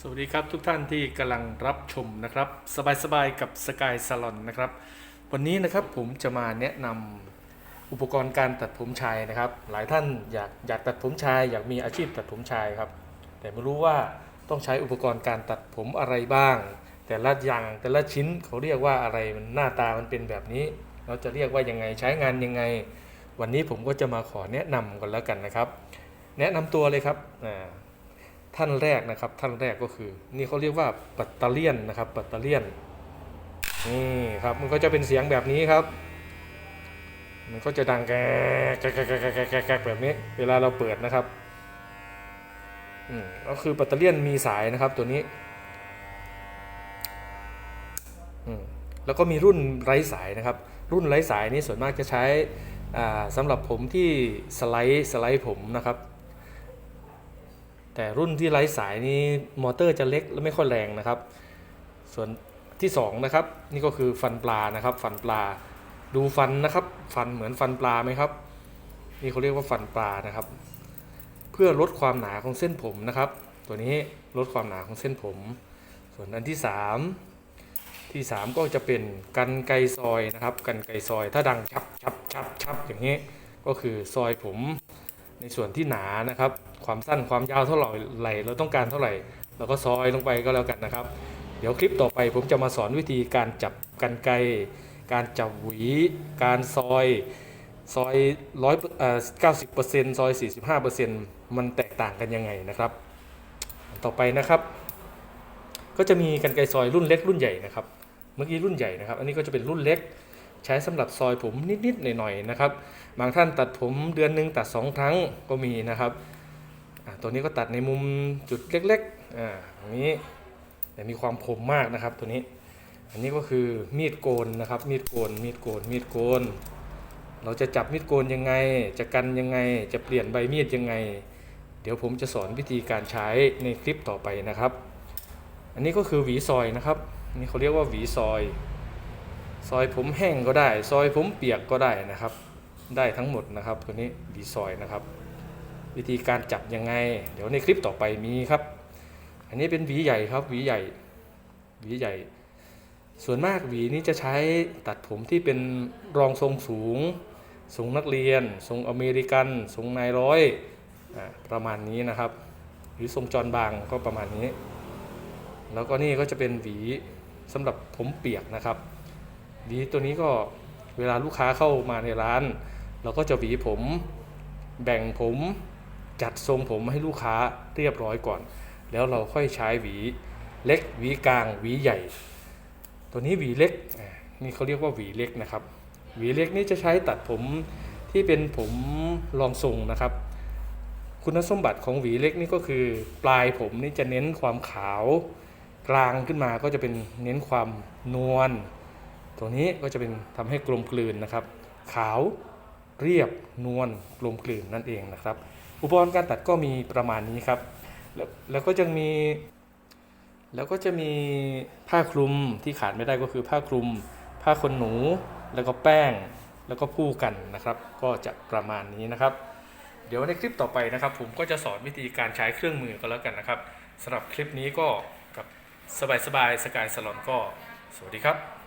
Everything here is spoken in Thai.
สวัสดีครับทุกท่านที่กำลังรับชมนะครับ สบายๆกับสกายซ l ลอนนะครับ วันนี้นะครับผมจะมาแนะนำอุปกรณ์การตัดผมชายนะครับ หลายท่านอยากอยากตัดผมชาย อยากมีอาชีพตัดผมชายครับ แต่ไม่รู้ว่าต้องใช้อุปกรณ์การตัดผมอะไรบ้าง แต่ละอย่างแต่ละชิ้นเขาเรียกว่าอะไรมันหน้าตามันเป็นแบบนี้ เราจะเรียกว่ายังไงใช้งานยังไง วันนี้ผมก็จะมาขอแนะนำกันแล้วกันนะครับ แนะนำตัวเลยครับอ่า ท่านแรกนะครับ ท่านแรกก็คือ นี่เขาเรียกว่าปัตเตอร์เลียนนะครับปัตเตอร์เลียนนี่ครับมันก็จะเป็นเสียงแบบนี้ครับ มันก็จะดังแกกแกกแกแกกแกแกกแกแบบนี้ เวลาเราเปิดนะครับอืมก็คือปัตเตอร์เลียนมีสายนะครับตัวนี้อืมแล้วก็มีรุ่นไร้สายนะครับ รุ่นไร้สายนี้ส่วนมากจะใช้อ่าสำหรับผมที่สไลด์สไลด์ผมนะครับ แต่รุ่นที่ไร้สายนี้มอเตอร์จะเล็กและไม่ค่อยแรงนะครับ ส่วนที่สองนะครับนี่ก็คือฟันปลานะครับ ฟันปลาดูฟันนะครับ ฟันเหมือนฟันปลาไหมครับ นี่เขาเรียกว่าฟันปลานะครับ เพื่อลดความหนาของเส้นผมนะครับ ตัวนี้ลดความหนาของเส้นผม ส่วนอันที่สามที่สามก็จะเป็นกันไกซอยนะครับ กันไกซอยถ้าดังชับชับชับชับอย่างนี้ก็คือซอยผม ในส่วนที่หนานะครับ ความสั้นความยาวเท่าไหร่เราต้องการเท่าไหร่ เราก็ซอยลงไปก็แล้วกันนะครับ เดี๋ยวคลิปต่อไปผมจะมาสอนวิธีการจับกันไกการจับหวี การซอยซอยร้อยเอ่อเก้าสิบเปอร์เซ็นต์ซอยสี่สิบห้าเปอร์เซ็นต์มันแตกต่างกันยังไงนะครับ ต่อไปนะครับ ก็จะมีกันไกซอยรุ่นเล็กรุ่นใหญ่นะครับ เมื่อกี้รุ่นใหญ่นะครับ อันนี้ก็จะเป็นรุ่นเล็ก ใช้สำหรับซอยผมนิดๆหน่อยๆนะครับ บางท่านตัดผมเดือนหนึ่งตัดสองครั้งก็มีนะครับตัวนี้ก็ตัดในมุมจุดเล็กๆอ่าอย่างนี้แต่มีความคมมากนะครับตัวนี้ อันนี้ก็คือมีดโกนนะครับ มีดโกน มีดโกน มีดโกน เราจะจับมีดโกนยังไง จะกันยังไง จะเปลี่ยนใบมีดยังไง เดี๋ยวผมจะสอนวิธีการใช้ในคลิปต่อไปนะครับ อันนี้ก็คือหวีซอยนะครับ นี่เขาเรียกว่าหวีซอย ซอยผมแห้งก็ได้ ซอยผมเปียกก็ได้นะครับ ได้ทั้งหมดนะครับตัวนี้หวีซอยนะครับ วิธีการจับยังไง เดี๋ยวในคลิปต่อไปมีครับ อันนี้เป็นหวีใหญ่ครับหวีใหญ่หวีใหญ่ ส่วนมากหวีนี้จะใช้ตัดผมที่เป็นรองทรงสูงทรงนักเรียน ทรงอเมริกัน ทรงนายร้อยประมาณนี้นะครับ หรือทรงจอนบางก็ประมาณนี้ แล้วก็นี่ก็จะเป็นหวีสำหรับผมเปียกนะครับ หวีตัวนี้ก็เวลาลูกค้าเข้ามาในร้าน เราก็จะหวีผมแบ่งผมจัดทรงผมให้ลูกค้าเรียบร้อยก่อน แล้วเราค่อยใช้หวีเล็กหวีกลางหวีใหญ่ ตัวนี้หวีเล็กนี่เขาเรียกว่าหวีเล็กนะครับ หวีเล็กนี่จะใช้ตัดผมที่เป็นผมรองทรงนะครับ คุณสมบัติของหวีเล็กนี่ก็คือ ปลายผมนี่จะเน้นความขาว กลางขึ้นมาก็จะเป็นเน้นความนวล ตัวนี้ก็จะเป็นทำให้กลมกลืนนะครับ ขาวเรียบนวลกลมกลืนนั่นเองนะครับ อุปกรณ์การตัดก็มีประมาณนี้ครับ แล้วแล้วก็จะมี แล้วก็จะมีผ้าคลุมที่ขาดไม่ได้ก็คือผ้าคลุม ผ้าขนหนู แล้วก็แป้งแล้วก็ผู้กันนะครับ ก็จะประมาณนี้นะครับ เดี๋ยวในคลิปต่อไปนะครับ ผมก็จะสอนวิธีการใช้เครื่องมือก็แล้วกันนะครับสำหรับคลิปนี้ก็กับสบายๆสกายสลอนก็สวัสดีครับ